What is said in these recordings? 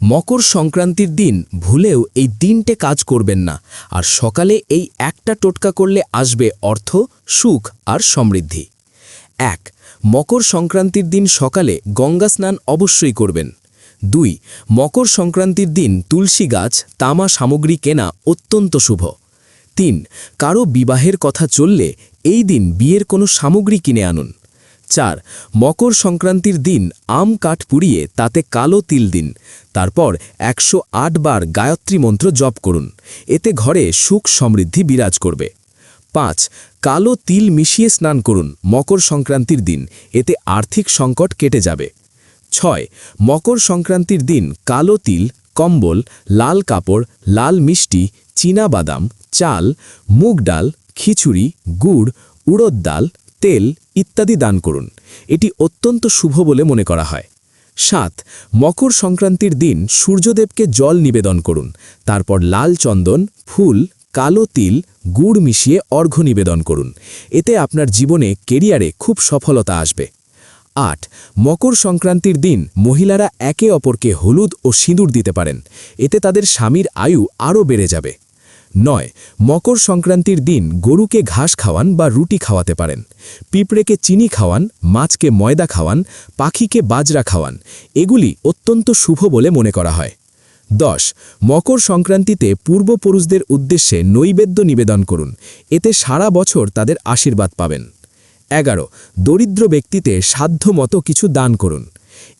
মকর সংক্রান্তির দিন ভুলেও এই তিনটে কাজ করবেন না, আর সকালে এই একটা টোটকা করলে আসবে অর্থ, সুখ আর সমৃদ্ধি। এক, মকর সংক্রান্তির দিন সকালে গঙ্গা স্নান অবশ্যই করবেন। দুই, মকর সংক্রান্তির দিন তুলসী গাছ, তামা সামগ্রী কেনা অত্যন্ত শুভ। তিন, কারও বিবাহের কথা চললে এই দিন বিয়ের কোনো সামগ্রী কিনে আনুন। চার, মকর সংক্রান্তির দিন আম কাঠ পুড়িয়ে তাতে কালো তিল দিন। তারপর একশো আট বার গায়ত্রী মন্ত্র জপ করুন। এতে ঘরে সুখ সমৃদ্ধি বিরাজ করবে। পাঁচ, কালো তিল মিশিয়ে স্নান করুন মকর সংক্রান্তির দিন। এতে আর্থিক সংকট কেটে যাবে। ছয়, মকর সংক্রান্তির দিন কালো তিল, কম্বল, লাল কাপড়, লাল মিষ্টি বাদাম, চাল, মুগ ডাল, খিচুড়ি, গুড়, উড়দ ডাল তেল ইত্যাদি দান করুন। এটি অত্যন্ত শুভ বলে মনে করা হয়। সাত, মকর সংক্রান্তির দিন সূর্যদেবকে জল নিবেদন করুন। তারপর লাল চন্দন, ফুল, কালো তিল, গুড় মিশিয়ে অর্ঘ্য নিবেদন করুন। এতে আপনার জীবনে কেরিয়ারে খুব সফলতা আসবে। আট, মকর সংক্রান্তির দিন মহিলারা একে অপরকে হলুদ ও সিঁদুর দিতে পারেন। এতে তাদের স্বামীর আয়ু আরও বেড়ে যাবে। নয়, মকর সংক্রান্তির দিন গরুকে ঘাস খাওয়ান বা রুটি খাওয়াতে পারেন, পিঁপড়েকে চিনি খাওয়ান, মাছকে ময়দা খাওয়ান, পাখিকে বাজরা খাওয়ান, এগুলি অত্যন্ত শুভ বলে মনে করা হয়। দশ, মকর সংক্রান্তিতে পূর্বপুরুষদের উদ্দেশ্যে নৈবেদ্য নিবেদন করুন, এতে সারা বছর তাদের আশীর্বাদ পাবেন। এগারো, দরিদ্র ব্যক্তিতে সাধ্যমতো কিছু দান করুন,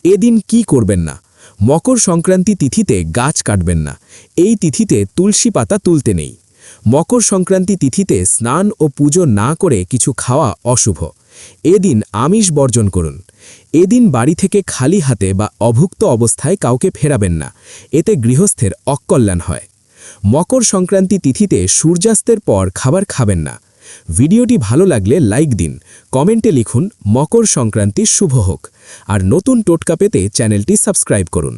এদিন কি করবেন না মকর সংক্রান্তি তিথিতে গাছ কাটবেন না। এই তিথিতে তুলসী পাতা তুলতে নেই। মকর সংক্রান্তি তিথিতে স্নান ও পুজো না করে কিছু খাওয়া অশুভ। এদিন আমিষ বর্জন করুন। এদিন বাড়ি থেকে খালি হাতে বা অভুক্ত অবস্থায় কাউকে ফেরাবেন না। এতে গৃহস্থের অকল্যাণ হয়। মকর সংক্রান্তি তিথিতে সূর্যাস্তের পর খাবার খাবেন না। ভিডিওটি ভালো লাগলে লাইক দিন, কমেন্টে লিখুন, মকর সংক্রান্তি শুভ হোক, আর নতুন টোটকা পেতে চ্যানেলটি সাবস্ক্রাইব করুন।